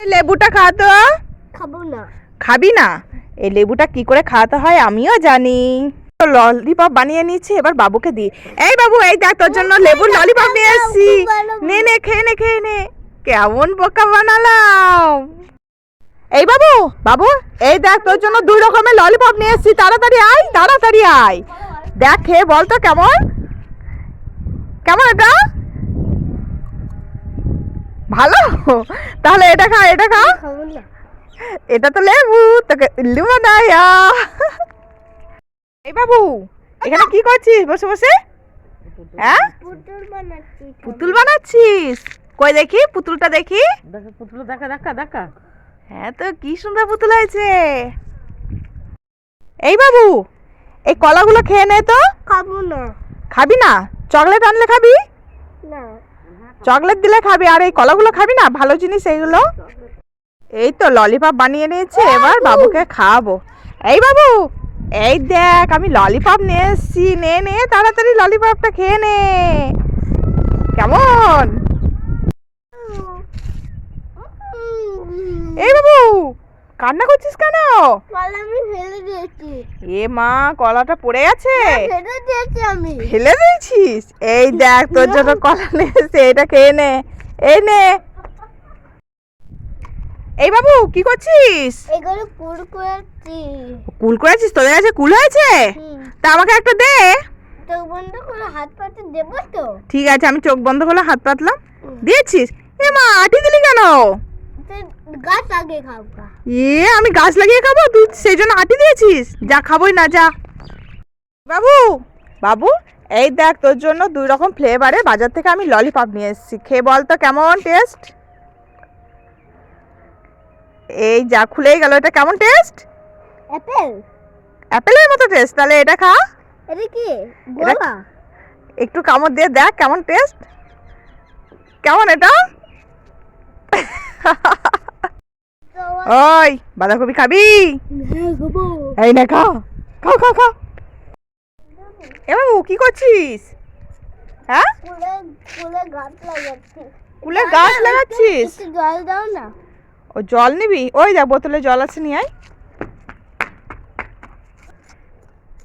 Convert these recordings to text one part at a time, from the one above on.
লেবুটা খা তো খাব না। খাবি না? এই লেবুটা কি করে খাওয়াতে হয় আমিও জানি। ললিপপ বানিয়ে নিচ্ছি এবার বাবুকে দি। এই বাবু এই দেখ তোর জন্য লেবুর ললিপপ নিয়ে এসেছি। নে নে খেয়ে নে খেয়ে নে। কেমন বোকা বানালাম। এই বাবু বাবু এই দেখ তোর জন্য দুই রকমের ললিপপ নিয়ে এসেছি। তাড়াতাড়ি আয় তাড়াতাড়ি আয়। দেখ খেয়ে বল তো কেমন? কেমন এটা? ভালো? তাহলে এটা খা এটা খা। এটা তো লেবু তোকে ইল্লু বানায়া এই বাবু এখানে কি করছিস? বসে বসে। হ্যাঁ? পুতুল বানাচ্ছি পুতুল বানাচ্ছিস? কই দেখি? পুতুলটা দেখি। দেখা পুতুল দেখা দেখা দেখা। হ্যাঁ তো কি সুন্দর পুতুল হয়েছে। এই বাবু এই কলাগুলো খেয়ে নে তো। খাব না। খাবি না? চকলেট আনলে খাবি? না। চকলেট দিলে খাবি আর এই কলাগুলো খাবি না? ভালো জিনিস এইগুলো? এই তো ললিপপ বানিয়ে নিয়েছে এবার বাবুকে খাওয়াবো। এই বাবু এই দেখ আমি ললিপপ নিয়ে এসেছি নে নে তাড়াতাড়ি ললিপপটা খেয়ে নে। কেমন এই বাবু কান্না করছিস কেন? কলা আমি ফেলে দিয়েছি। এ মা কলাটা পড়ে গেছে ফেলে দিয়েছি আমি। ফেলে দিয়েছিস? এই দেখ তোর জন্য কলা নিয়ে এটা খেয়ে নে। এই নে। এই বাবু কি করছিস? এগুলো পুর করেছি। কুল করেছিস? তোদের কাছে কুল হয়েছে? তা আমাকে একটা দে। চোখ বন্ধ করে হাত পাতে দেবো তো? ঠিক আছে আমি চোখ বন্ধ করে হাত পাতলাম। দিয়েছিস? এ মা আটি দিলি কেন? গাছ আগে খাব এ আমি গাছ লাগিয়ে খাব? তুই সেই জন্য আটি দিয়েছিস? যা খাবোই না যা। বাবু বাবু এই দেখ তোর জন্য দুই রকম ফ্লেভারে বাজার থেকে আমি ললিপপ নিয়ে এসেছি। খেয়ে বল তো কেমন টেস্ট এই যা খুলেই গেল এটা কেমন টেস্ট অ্যাপেল অ্যাপেলের মতো টেস্ট তাহলে এটা খা। এটা কি? গোলা? একটু কামড় দিয়ে দেখ কেমন টেস্ট কেমন এটা? ওই বাঁধাকপি খাবি? হ্যাঁ এই না খা খাও খাও খাও এ বাবু কি করছিস? হ্যাঁ? ফুলে গাছ লাগাচ্ছি। লাগাচ্ছিস? জল দাও না। ও জল নিবি? ওই যা বোতলে জল আছে নিয়ে আয়।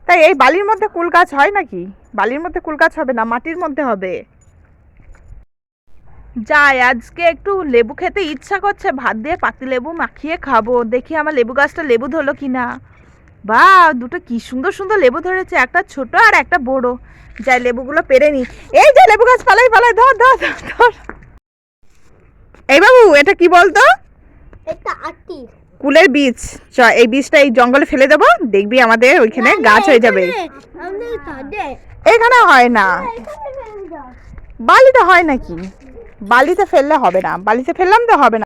তাই এই বালির মধ্যে কুল গাছ হয় নাকি? বালির মধ্যে কুল গাছ হবে না মাটির মধ্যে হবে? যাই আজকে একটু লেবু খেতে ইচ্ছা করছে। ভাত দিয়ে পাতি লেবু মাখিয়ে খাব। দেখি আমার লেবু গাছটা লেবু ধরলো কি না বা দুটো কি সুন্দর সুন্দর লেবু ধরেছে একটা ছোট আর একটা বড়। যাই লেবুগুলো পেরে নি। এই যে লেবু গাছ পালাই পালাই ধর ধর ধর এই বাবু এটা কি বলতো? একটা আটি। কুলের বীজ। চ এই বীজটা এই জঙ্গলে ফেলে দেবো। দেখবি আমাদের ওইখানে গাছ হয়ে যাবে। এখানে হয় না। বালিতে হয় নাকি? বালিতে ফেললে হবে না বালিতে ফেললাম তো হবে না।